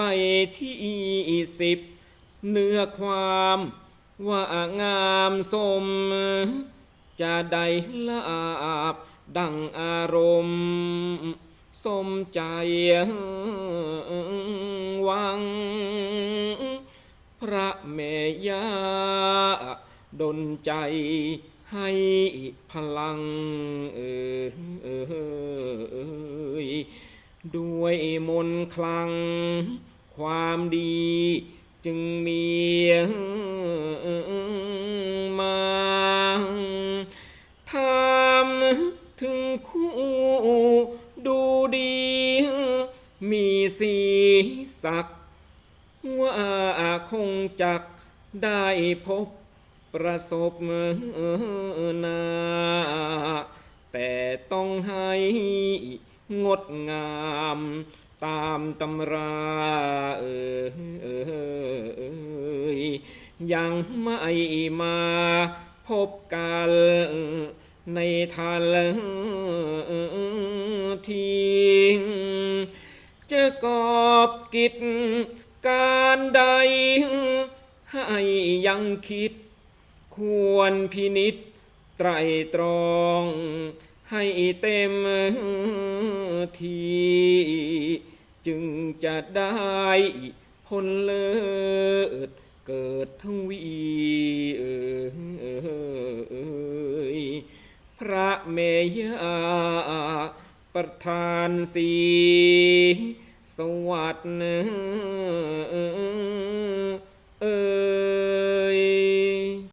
ไปที่สิบ เนื้อความว่างามสม จะได้ลาบดังอารมณ์สมใจหวัง พระเมยาดนใจให้พลังเอย ด้วยมนคลัง ความดีจึงมีมาทำถึงคู่ดูดี มีสีสัก ว่าคงจักได้พบประสบนา แต่ต้องให้ งดงามตามตำราเอยยังไม่มาพบกันในทันทีจะกอบกิจการใด ให้ยังคิด ควรพินิษไตรตรอง ให้เต็มทีจึงจะได้ผลเลิศเกิดทวีเอยพระเมยาประทานสีสวัสดิ์